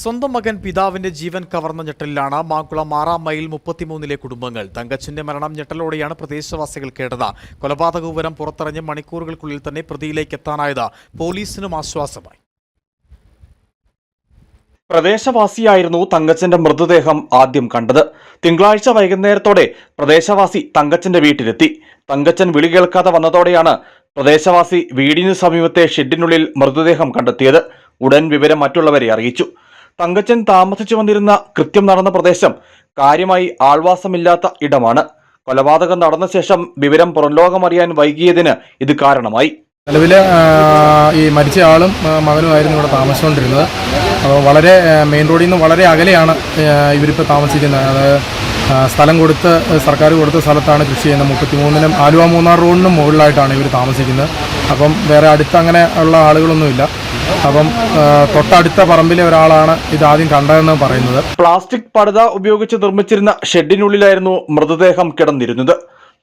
സ്വന്തം മകൻ പിതാവിന്റെ ജീവൻ കവർന്ന ഞെട്ടലിലാണ് മാങ്കുളം ആറാം മൈൽ മുപ്പത്തിമൂന്നിലെ കുടുംബങ്ങൾ. തങ്കച്ചന്റെ മരണം ഞെട്ടലോടെയാണ് പ്രദേശവാസികൾ കേട്ടത്. കൊലപാതക വിവരം പുറത്തറിഞ്ഞ് മണിക്കൂറുകൾക്കുള്ളിൽ തന്നെ പ്രതിയിലേക്ക് എത്താനായത് പോലീസിനും ആശ്വാസമായി. പ്രദേശവാസിയായിരുന്നു തങ്കച്ചന്റെ മൃതദേഹം ആദ്യം കണ്ടത്. തിങ്കളാഴ്ച വൈകുന്നേരത്തോടെ പ്രദേശവാസി തങ്കച്ചന്റെ വീട്ടിലെത്തി. തങ്കച്ചൻ വിളി കേൾക്കാതെ വന്നതോടെയാണ് പ്രദേശവാസി വീടിനു സമീപത്തെ ഷെഡിനുള്ളിൽ മൃതദേഹം കണ്ടെത്തിയത്. ഉടൻ വിവരം മറ്റുള്ളവരെ അറിയിച്ചു. തങ്കച്ചൻ താമസിച്ചു വന്നിരുന്ന കൃത്യം നടന്ന പ്രദേശം കാര്യമായി ആൾവാസമില്ലാത്ത ഇടമാണ്. കൊലപാതകം നടന്ന ശേഷം വിവരം പുറംലോകമറിയാൻ വൈകിയതിന് ഇത് കാരണമായി. നിലവിൽ ഈ മരിച്ച ആളും മകനുമായിരുന്നു ഇവിടെ താമസിച്ചുകൊണ്ടിരുന്നത്. അപ്പോൾ വളരെ മെയിൻ റോഡിൽ നിന്ന് വളരെ അകലെയാണ് ഇവരിപ്പോൾ താമസിക്കുന്നത്. അത് ആ, സ്ഥലം കൊടുത്ത് സർക്കാർ കൊടുത്ത സ്ഥലത്താണ് കൃഷി ചെയ്യുന്നത്. മുപ്പത്തിമൂന്നിനും ആലുവ മൂന്നാർ റോഡിനും മുകളിലായിട്ടാണ് ഇവർ താമസിക്കുന്നത്. അപ്പം വേറെ അടുത്ത് അങ്ങനെ ഉള്ള ആളുകളൊന്നുമില്ല. അപ്പം തൊട്ടടുത്ത പറമ്പിലെ ഒരാളാണ് ഇത് ആദ്യം കണ്ടതെന്ന് പറയുന്നത്. പ്ലാസ്റ്റിക് പടുത ഉപയോഗിച്ച് നിർമ്മിച്ചിരുന്ന ഷെഡിനുള്ളിലായിരുന്നു മൃതദേഹം കിടന്നിരുന്നത്.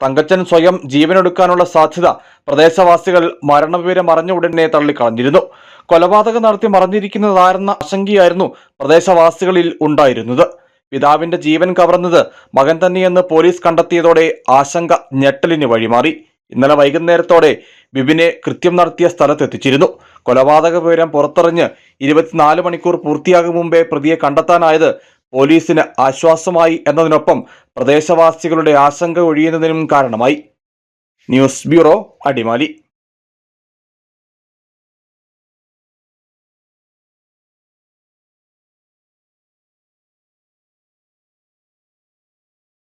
തങ്കച്ചൻ സ്വയം ജീവനൊടുക്കാനുള്ള സാധ്യത പ്രദേശവാസികൾ മരണവിവരം അറിഞ്ഞ ഉടനെ തള്ളിക്കളഞ്ഞിരുന്നു. കൊലപാതകം നടത്തി മറഞ്ഞിരിക്കുന്നതാരെന്ന ആശങ്കയായിരുന്നു പ്രദേശവാസികളിൽ ഉണ്ടായിരുന്നത്. പിതാവിന്റെ ജീവൻ കവർന്നത് മകൻ തന്നെയെന്ന് പോലീസ് കണ്ടെത്തിയതോടെ ആശങ്ക ഞെട്ടലിന് വഴിമാറി. ഇന്നലെ വൈകുന്നേരത്തോടെ ബിബിനെ കൃത്യം നടത്തിയ സ്ഥലത്തെത്തിച്ചിരുന്നു കൊലപാതക വിവരം പുറത്തറിഞ്ഞ് ഇരുപത്തിനാല് മണിക്കൂർ പൂർത്തിയാകും മുമ്പേ പ്രതിയെ കണ്ടെത്താനായത് പോലീസിന് ആശ്വാസമായി എന്നതിനൊപ്പം പ്രദേശവാസികളുടെ ആശങ്ക ഒഴിയുന്നതിനും കാരണമായി. News bureau Adimali.